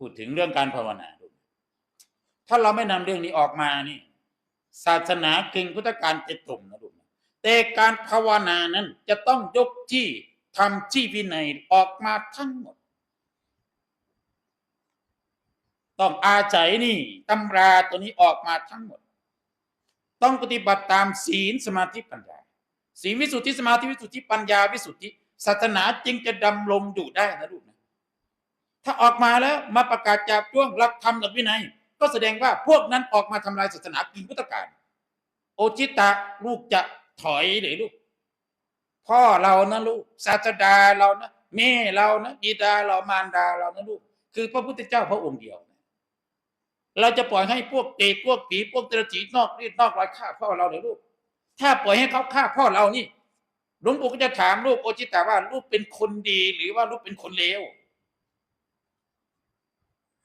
พูดถึงเรื่องการภาวนาดูถ้าเราไม่นำเรื่องนี้ออกมานี่ ศาสนาเก่งพุทธการจะจมนะลูกแต่การภาวนานั้นจะต้องยกที่ทำที่วินัยออกมาทั้งหมด ต้องอาศัยนี่ตำราตัวนี้ออกมาทั้งหมด ต้องปฏิบัติตามศีลสมาธิปัญญาศีลวิสุทธิสมาธิวิสุทธิปัญญาวิสุทธิศาสนาจึงจะดำรงอยู่ได้นะลูก ถ้าออกมาแล้วมาประกาศจับจ้วงหลักธรรมหลักวินัย ก็แสดงว่าพวกนั้นออกมาทำลายศาสนากินพุทธการ โอจิตะลูกจะถอยหรือลูก พ่อเรานะลูกศาสดาเรานะแม่เรานะบิดาเรามารดาเรานะลูก คือพระพุทธเจ้าพระองค์เดียว เราจะปล่อยให้พวกเตะพวกผีพวกเตระจีนอกรีดนอกรอยฆ่าพ่อเราเลยลูก ถ้าปล่อยให้เขาฆ่าพ่อเรานี่หลวงปู่ก็จะถามลูกโอจิตะว่าลูกเป็นคนดีหรือว่าลูกเป็นคนเลว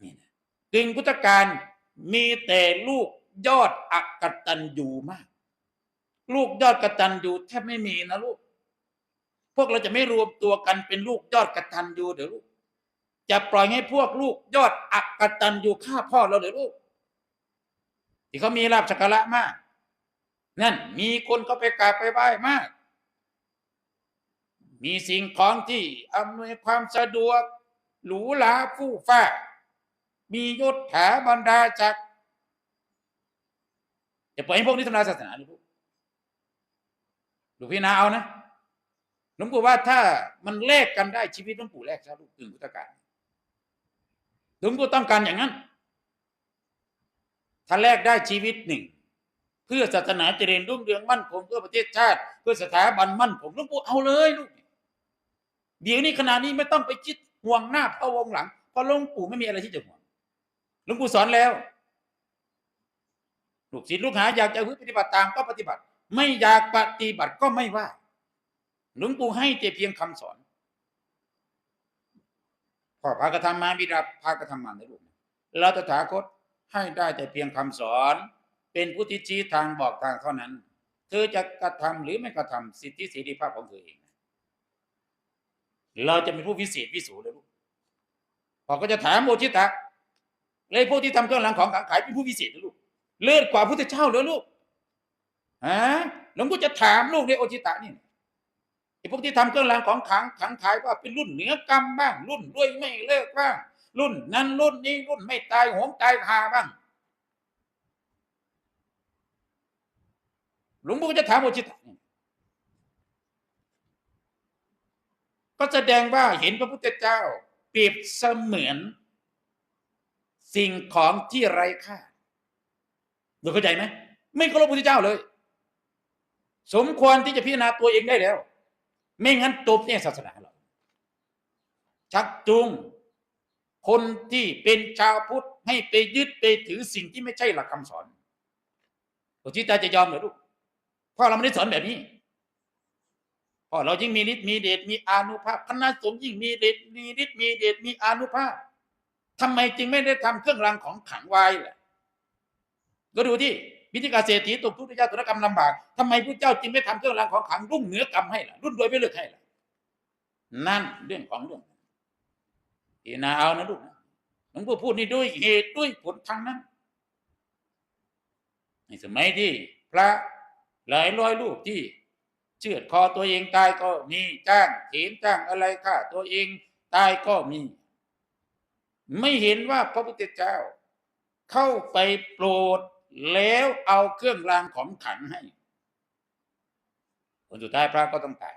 นี่ นะกึ่งพุทธการมีแต่ลูกยอดอักตันอยู่มาก ลูกยอดกตันอยู่แทบไม่มีนะลูก พวกเราจะไม่รวมตัวกันเป็นลูกยอดกตันอยู่เดี๋ยวลูกจะปล่อยให้พวกลูกยอดอักตันอยู่ฆ่าพ่อเราเดี๋ยวลูก ที่เขามีลาบสักการะมาก นั่นมีคนเขาไปกราบไปไหว้มาก มีสิ่งของที่อำนวยความสะดวก หรูหราฟู่ฟ้า มียศถาบรรดาศักดิ์จะปล่อยให้พวกนี้ทำลายศาสนาหรือลูกลูกพี่นาเอานะหลวงปู่ว่าถ้ามันแลกกันได้ชีวิตหลวงปู่แลกซะลูกตื่นพุทธการหลวงปู่ต้องการอย่างนั้น ถ้าแลกได้ชีวิตหนึ่ง เพื่อศาสนาเจริญรุ่งเรืองมั่นคงเพื่อประเทศชาติ เพื่อสถาบันมั่นคงหลวงปู่เอาเลยลูกเดี๋ยวนี้ขณะนี้ไม่ต้องไปคิดห่วงหน้าพระวงหลังเพราะหลวงปู่ไม่มีอะไรที่จะห่วง หลวงปู่สอนแล้วลูกศิษย์ลูกหาอยากจะปฏิบัติตามก็ปฏิบัติ ไม่อยากปฏิบัติก็ไม่ว่า หลวงปู่ให้แต่เพียงคำสอนพ่อพากระทำมาบิดาพากระทำมาในลูกเราตถาคตให้ได้แต่เพียงคำสอน เป็นผู้ที่ชี้ทางบอกทางเท่านั้น เธอจะกระทำหรือไม่กระทำสิทธิเสรีภาพของเธอเองเราจะเป็นผู้วิเศษวิสูเลยลูกพอก็จะถามโมชิตะ เลยพวกที่ทำเครื่องรางของขลังขายเป็นผู้วิเศษนะลูกเลิศกว่าพุทธเจ้าเลยลูกฮะหลวงพ่อจะถามลูกในโอจิตะนี่ไอ้พวกที่ทำเครื่องรางของขลังขังขายว่าเป็นรุ่นเหนือกรรมบ้าง รุ่นด้วยไม่เลิกบ้างรุ่นนั้นรุ่นนี้รุ่นไม่ตายโหงตายคาบ้างหลวงพ่อก็จะถามโอจิตะก็แสดงว่าเห็นพระพุทธเจ้าเปรียบเสมือน สิ่งของที่ไร้ค่าดูเข้าใจไหมไม่เคารพพระพุทธเจ้าเลย สมควรที่จะพิจารณาตัวเองได้แล้ว ไม่งั้นจบเนี่ยศาสนาเราชักจูงคนที่เป็นชาวพุทธให้ไปยึดไปถือสิ่งที่ไม่ใช่หลักคำสอนพระจิตาจะยอมเหรอลูกพ่อเราไม่ได้สอนแบบนี้พ่อเรายิ่งมีฤทธิ์มีเดชมีอานุภาพคณะสงฆ์ยิ่งมีเดชมีฤทธิ์มีเดชมีอานุภาพ ทำไมจึงไม่ได้ทำเครื่องรางของขังไว้ล่ะ ก็ดูที่วิธีการเศรษฐีตกทุกข์ได้ยากธุรกรรมลำบากทำไมพระเจ้าจึงไม่ทำเครื่องรางของขังรุ่งเหนือกรรมให้ล่ะ รุ่นรวยไม่เลือกให้ล่ะ นั่นเรื่องของเรื่องพี่นาเอานะลูกนะหลวงพ่อพูดนี่ด้วยเหตุด้วยผลทางนั้น ในสมัยที่พระหลายร้อยลูกที่เชือดคอตัวเองตายก็มีจ้างเถนจ้างอะไรฆ่าตัวเองตายก็มี ไม่เห็นว่าพระพุทธเจ้า เข้าไปโปรดแล้วเอาเครื่องรางของขังให้ผลสุดท้ายพระก็ต้องตาย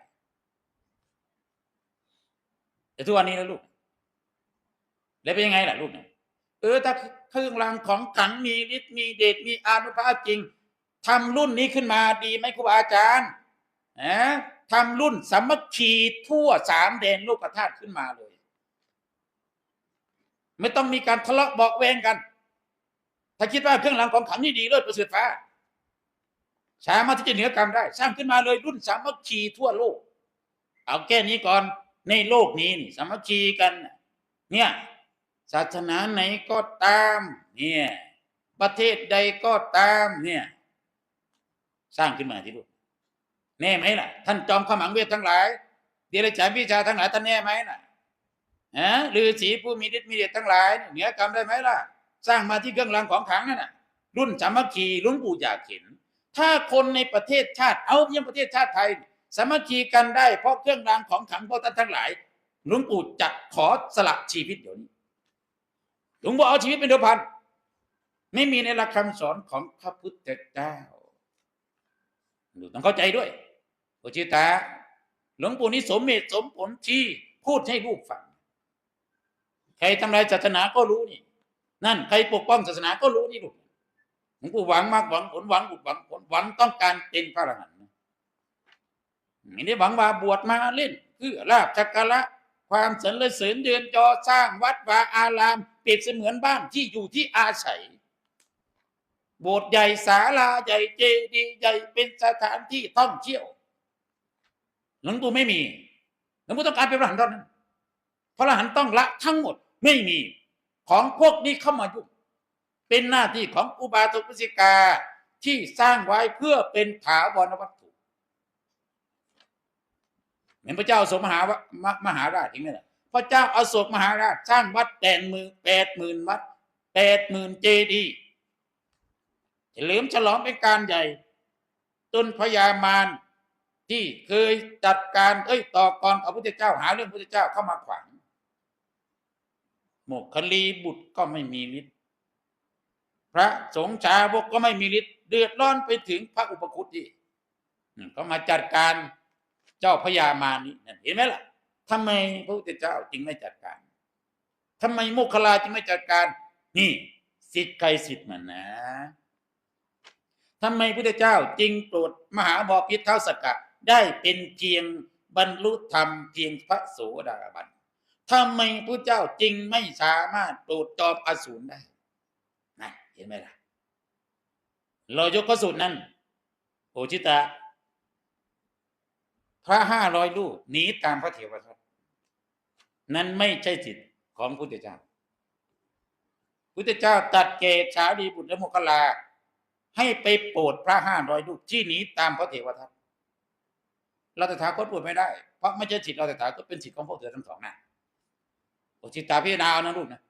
แต่ทุกวันนี้นะลูก แล้วเป็นยังไงล่ะลูกเนี่ยเออถ้าเครื่องรางของขังมีฤทธิ์มีเดชมีอานุภาพจริงทำรุ่นนี้ขึ้นมาดีไหมครูบาอาจารย์นะทำรุ่นสามัคคีทั่วสามแดนโลกธาตุขึ้นมาเลย ไม่ต้องมีการทะเลาะเบาแวงกัน ถ้าคิดว่าเครื่องรางของขลังนี่ดีเลิศประเสริฐฟ้า สามารถที่จะเหนือกรรมได้ สร้างขึ้นมาเลยรุ่นสามัคคีทั่วโลก เอาแค่นี้ก่อนในโลกนี้นี่สามัคคีกัน เนี่ยศาสนาไหนก็ตามเนี่ยประเทศใดก็ตามเนี่ยสร้างขึ้นมาที่ลูกแน่ไหมล่ะ ท่านจอมขมังเวททั้งหลายเดรัจฉานวิชาทั้งหลายท่านแน่ไหมล่ะ ฮะฤาษีผู้มีฤทธิ์มีเดชทั้งหลายเหนือกรรมได้ไหมล่ะ สร้างมาที่เครื่องรางของขลังนั่นน่ะ รุ่นสามัคคีหลุงปู่อยากเห็น ถ้าคนในประเทศชาติเอาเพียงประเทศชาติไทย สามัคคีกันได้เพราะเครื่องรางของขลังเพราะท่านทั้งหลายหลวงปู่จะขอสละชีวิตเดี๋ยวนี้หลวงปู่เอาชีวิตเป็นเดิมพันไม่มีในหลักคำสอนของพระพุทธเจ้าหนูต้องเข้าใจด้วยโอชิตา หลวงปู่นี้สมเหตุสมผลที่พูดให้ลูกฟัง ใครทำลายศาสนาก็รู้นี่ นั่นใครปกป้องศาสนาก็รู้นี่ลูกหลวงปู่หวังมากหวังผลหวังบุญหวังผลหวังต้องการเป็นพระอรหันต์นะไม่ได้หวังว่าบวชมาเล่นเพื่อลาบจักระ ความสรรเสริญเดือนจอสร้างวัดวาอาราม เปรียบเสมือนบ้านที่อยู่ที่อาศัยโบสถ์ใหญ่ศาลาใหญ่เจดีย์ใหญ่เป็นสถานที่ท่องเที่ยวหลวงปู่ไม่มีหลวงปู่ต้องการเป็นพระอรหันต์เท่านั้นพระอรหันต์ต้องละทั้งหมด ไม่มีของพวกนี้เข้ามายุ่งเป็นหน้าที่ของอุบาสกอุสิกาที่สร้างไว้เพื่อเป็นถาวรวัตถุเหมือนพระเจ้าอโศกมหาวมะมหาราชจริงไหมล่ะพระเจ้าอโศกมหาราชสร้างวัดแปดหมื่นแปดหมื่นวัดแปดหมื่นเจดีย์เฉลิมฉลองเป็นการใหญ่ต้นพญามารที่เคยจัดการเอ้ยต่อกรกับพระพุทธเจ้าหาเรื่องพระพุทธเจ้าเข้ามาขวาง โมกขลีบุตรก็ไม่มีฤทธิ์พระสงฆ์ชาวกก็ไม่มีฤทธิ์เดือดร้อนไปถึงพระอุปคุตที่อืมก็มาจัดการเจ้าพญามานี้เห็นไหมล่ะทำไมพระพุทธเจ้าจึงไม่จัดการทำไมโมคคลาจึงไม่จัดการ นี่สิทธิ์ใครสิทธิ์มันนะทำไมพระพุทธเจ้าจึงโปรดมหาบอพิษเท้าสกะได้เป็นเพียงบรรลุธรรมเพียงพระโสดาบัน ทำไมพระเจ้าจึงไม่สามารถโปรดจอมอสูรได้นะเห็นไหมล่ะเรายกข้อสูตรนั้นโอชิตะพระห้าร้อยลูกหนีตามพระเถรทัตนั้นไม่ใช่สิทธิ์ของพระพุทธเจ้า พุทธเจ้าตัดเกศชาดีบุตรและโมคคัลา ให้ไปโปรดพระห้าร้อยลูกที่หนีตามพระเถรทัตเราแต่ถาคตปรดไม่ได้ เพราะไม่ใช่สิทธิ์เราแต่ถาคตเป็นสิทธิ์ของพวกเธอทั้งสองนะ โอชิตาพิจารณาเอานะลูกนะ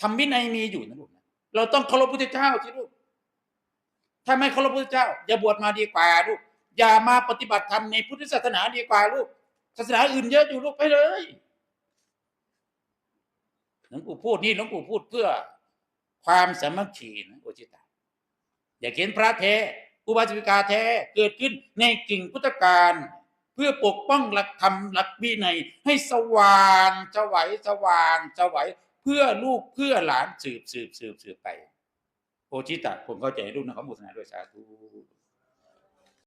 ทำวินัยมีอยู่นะลูกนะเราต้องเคารพพุทธเจ้าสิลูกถ้าไม่เคารพพุทธเจ้า อย่าบวชมาดีกว่าลูก อย่ามาปฏิบัติธรรมในพุทธศาสนาดีกว่าลูก ศาสนาอื่นเยอะอยู่ลูกไปเลยหลวงปู่พูดนี่หลวงปู่พูดเพื่อความสามัคคีนะโอชิตาอย่ากเห็นพระแท้อุบาสิกาแท้เกิดขึ้นในกิ่งพุทธการ พื่อปกป้องหลักธรรมหลักวินัยให้สว่างสวัยสว่างสวัยเพื่อลูกเพื่อหลานสืบสืบสืบสืบไปโอชิตะผมเข้าใจลูกนะเขามุสนาด้วยสาธุ